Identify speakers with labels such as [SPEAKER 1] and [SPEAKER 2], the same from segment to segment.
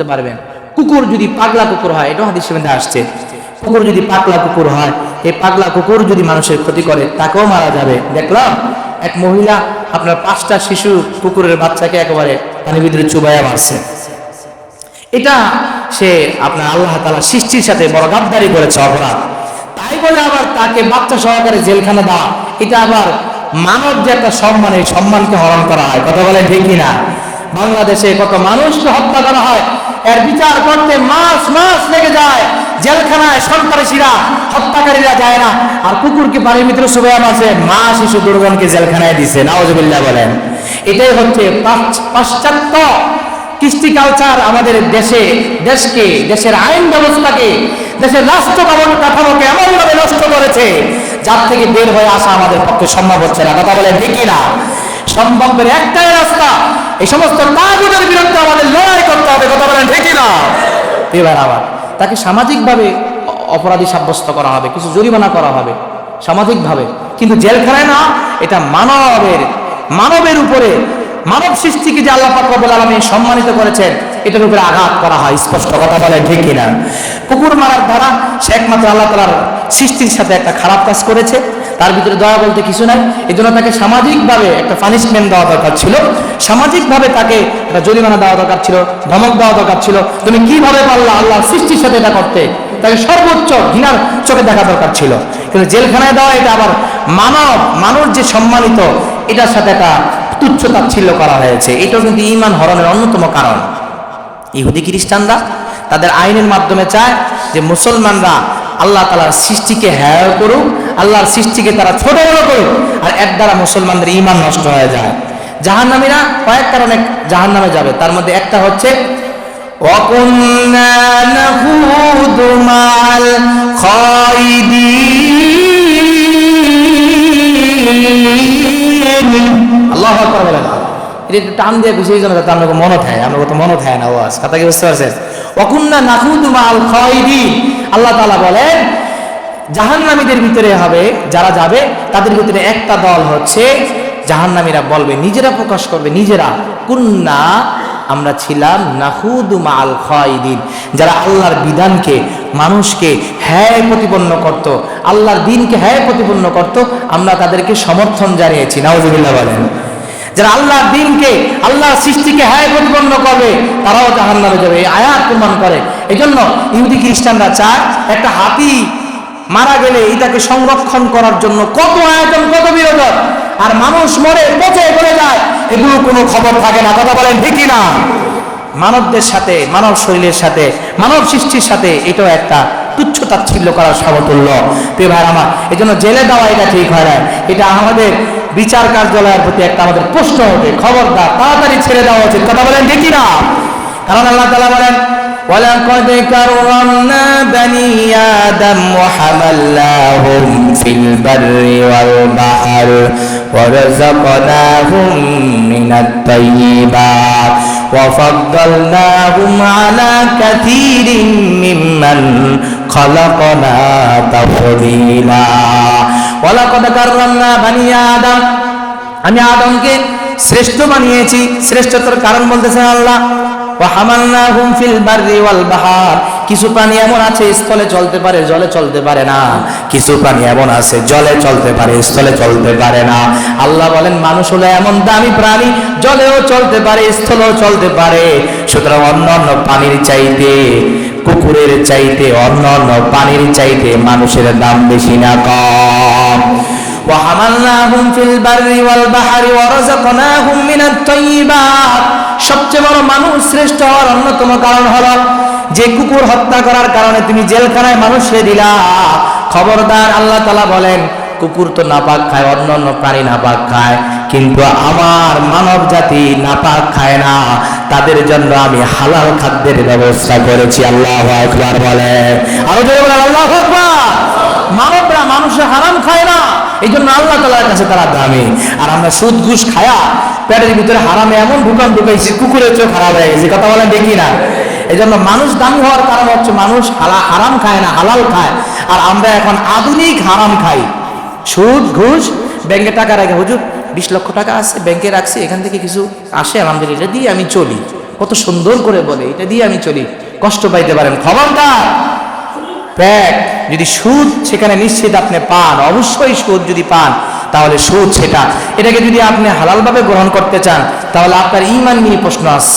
[SPEAKER 1] করতে পারবেন। কুকুর যদি পাগলা কুকুর হয়, এটাও হাদিসের মধ্যে আসছে। কুকুর যদি পাগলা কুকুর হয়, এই পাগলা কুকুর যদি মানুষের ক্ষতি করে, তাকেও মারা যাবে। দেখলাম এক মহিলা আপনার পাঁচটা শিশু কুকুরের বাচ্চাকে একেবারে পানির ভিতরে চুবাইয়া মারছে। এটা সে আপনার আল্লাহ তালা সৃষ্টির সাথে বড় গাদ্দারি করেছে অপরাধ। তাই বলে আবার তাকে বাচ্চা সহকারে জেলখানা দেওয়া। এটা আবার মানব যে একটা সম্মান, এই সম্মানকে হরণ করা হয়। কথা বলে ঠিক না বাংলাদেশে কত মানুষকে হত্যা করা হয় এর বিচার করতে মাস মাস লেগে যায়। জেলখানায় সন্ত্রাসীরা, হত্যাকারীরা যায় না। আর কুকুরকে বাড়ির ভিতরে শুভে আছে মা শিশু দুর্গণকে জেলখানায় দিছে। নওয়াজবিল্লাহ বলেন। এটাই হচ্ছে পাশ্চাত্য কৃষ্টি কালচার আমাদের দেশে, দেশকে, দেশের আইন ব্যবস্থাকে, দেশের রাষ্ট্র কাঠামো কাঠামোকে এমনভাবে নষ্ট করেছে, যার থেকে বের হয়ে আসা আমাদের পক্ষে সম্ভব হচ্ছে না। কথা বলে ঠিকই না সম্ভবের একটাই রাস্তা এই সমস্ত তাগুদের বিরুদ্ধে আমাদের লড়াই করতে হবে, কথা বলেন ঠিকই না এবার আবার, তাকে সামাজিকভাবে অপরাধী সাব্যস্ত করা হবে, কিছু জরিমানা করা হবে, সামাজিকভাবে। কিন্তু জেলখানায় না, এটা মানবের মানবের উপরে, মানব সৃষ্টিকে যে আল্লাহ পাক রব্বুল আলামিন সম্মানিত করেছেন, এটার উপরে আঘাত করা হয়, স্পষ্ট কথা বলে ঠিক কিনা? কুকুর মারার দ্বারা সে একমাত্র আল্লাহ তালার সৃষ্টির সাথে একটা খারাপ কাজ করেছে তার ভিতরে দয়া বলতে কিছু নাই। এই জন্য তাকে সামাজিকভাবে একটা পানিশমেন্ট দেওয়া দরকার ছিল। সামাজিকভাবে তাকে একটা জরিমানা দেওয়া দরকার ছিল, ধমক দেওয়া দরকার ছিল। তুমি কীভাবে পারলা আল্লাহ সৃষ্টির সাথে এটা করতে? তাকে সর্বোচ্চ ঘৃণার চোখে দেখা দরকার ছিল। কিন্তু জেলখানায় দেওয়া এটা আবার মানব, মানুষ যে সম্মানিত, এটার সাথে একটা তুচ্ছ তাচ্ছিল্য করা হয়েছে। এটাও কিন্তু ইমান হরণের অন্যতম কারণ। ইহুদি খ্রিস্টানরা তাদের আইনের মাধ্যমে চায় যে মুসলমানরা আল্লাহ তালার সৃষ্টিকে হ্যাঁ করুক, আল্লাহর সৃষ্টিকে তারা ছোট বড় করুক, আর এক দ্বারা মুসলমানদের ইমান নষ্ট হয়ে যায়। জাহান্নামীরা কয়েক কারণে জাহান নামে যাবে। তার মধ্যে একটা হচ্ছে আল্লাহ একটু টান দিয়ে গুছিয়ে আমরা মনে থাকে। আমরা তো মনে থাকে না ওয়াজ কথা কি বুঝতে পারছে অকুন্না নাকুদুমা আল খয়দি আল্লাহ তাআলা বলেন, জাহান্নামীদের ভিতরে হবে, যারা যাবে, তাদের ভিতরে একটা দল হচ্ছে জাহান্নামীরা বলবে, নিজেরা প্রকাশ করবে, নিজেরা। কুন্না, আমরা ছিলাম নাহুদু মাল খয়দিন, যারা আল্লাহর বিধানকে, মানুষকে হ্যায় প্রতিপন্ন করত, আল্লাহর দিনকে হ্যায় প্রতিপন্ন করত, আমরা তাদেরকে সমর্থন জানিয়েছি, নাউজুবিল্লাহ বলেন। যারা আল্লাহর দিনকে, আল্লাহর সৃষ্টিকে হ্যায় প্রতিপন্ন করবে, তারাও জাহান্নামে যাবে। আয়াত প্রমাণ করে এই জন্য ইহুদি খ্রিস্টানরা চায় একটা হাতি মারা গেলে এটাকে সংরক্ষণ করার জন্য কত আয়োজন, কত বিনোদন আর মানুষ মরে, পচে পড়ে যায়, এগুলো কোনো খবর থাকে না। কথা বলেন ঠিকই না মানবদের সাথে, মানব শরীরের সাথে, মানব সৃষ্টির সাথে এটাও একটা তুচ্ছ তাচ্ছিল্য করার সমতুল্য। প্রিয় ভাই আমার এই জন্য জেলে দেওয়া এটা ঠিক হয় না। এটা আমাদের বিচার কার্যালয়ের প্রতি একটা আমাদের প্রশ্ন হবে খবরদার, তাড়াতাড়ি ছেড়ে দেওয়া উচিত। কথা বলেন ঠিকই না কারণ আল্লাহ তালা বলেন ولقد كرمنا بني آدم وحملناهم في البر والبحر ورزقناهم من الطيبات وفضلناهم على كثير ممن خلقنا تفضيلا ولقد كرمنا بني آدم আমি আদমকে শ্রেষ্ঠ বানিয়েছি শ্রেষ্ঠতার কারণ বলতেছেন আল্লাহ ওয়াহামালনাহুম ফিল বাররি ওয়াল বাহার কিছু প্রাণী এমন আছে স্থলে চলতে পারে জলে চলতে পারে না কিছু প্রাণী এমন আছে জলে চলতে পারে স্থলে চলতে পারে না আল্লাহ বলেন মানুষ হলো এমন দামি প্রাণী জলেও চলতে পারে স্থলেও চলতে পারে সুতরাং অন্য অন্য পানির চাইতে কুকুরের চাইতে অন্য অন্য পানির চাইতে মানুষের দাম বেশি না কম وحملناهم في البر والبحر ورزقناهم من الطيبات সবচেয়ে শ্রেষ্ঠ হওয়ার অন্যতম কারণ হলো, যে কুকুর হত্যা করার কারণে তুমি জেলখানায় মানুষে দিলা। খবরদার আল্লাহ তালা বলেন, কুকুর তো নাপাক খায়, অন্য অন্য প্রাণী নাপাক খায়, কিন্তু আমার মানব জাতি নাপাক খায় না। তাদের জন্য আমি হালাল খাদ্যের ব্যবস্থা করেছি, আল্লাহ আকবার বলে। আরও জোরে বলেন, আল্লাহ আকবার। মানবরা মানুষে হারাম খায় না। এই জন্য আল্লাহ তালার কাছে তারা দামি। আর আমরা সুদ, ঘুষ খায়া পেটের ভিতরে হারামে এমন ঢুকান ঢুকাইছি, কুকুরের চোখ খারাপ হয়ে গেছে কথা বলেন দেখি না। এই জন্য মানুষ দামি হওয়ার কারণ হচ্ছে মানুষ হালা, হারাম খায় না, হালাল খায়। আর আমরা এখন আধুনিক হারাম খাই। সুদ, ঘুষ, ব্যাংকে টাকা রাখে। হুজুর, বিশ লক্ষ টাকা আছে, ব্যাংকে রাখছি, এখান থেকে কিছু আসে, আলহামদুলিল্লাহ দিয়ে আমি চলি। কত সুন্দর করে বলে, এটা দিয়ে আমি চলি। কষ্ট পাইতে পারেন। খবরদার! প্যাক যদি সুদ সেখানে নিশ্চিত আপনি পান, অবশ্যই সুদ যদি পান, তাহলে সুদ সেটা। এটাকে যদি আপনি হালালভাবে গ্রহণ করতে চান, তাহলে আপনার ইমান নিয়ে প্রশ্ন আস।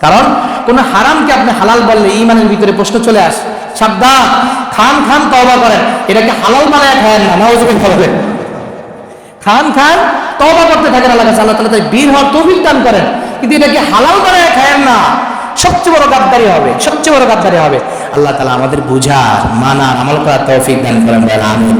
[SPEAKER 1] কারণ কোন হারামকে আপনি হালাল বললে ইমানের ভিতরে প্রশ্ন চলে আসে। সাবধান, খান খান তওবা করেন। এটাকে হালাল বানায় খায়েন না নাওজুবিন বলবেন খান খান তওবা করতে থাকেন আল্লাহ কাছে, আল্লাহ তাআলা তাই বীর হওয়ার তৌফিক দান করেন। কিন্তু এটাকে হালাল বানায় খায়েন না। সবচেয়ে বড় গাদ্দারি হবে, সবচেয়ে বড় গাদ্দারি হবে। আল্লাহ তালা আমাদের বুঝার মানার আমল করার তৌফিক দান করেন আমিন।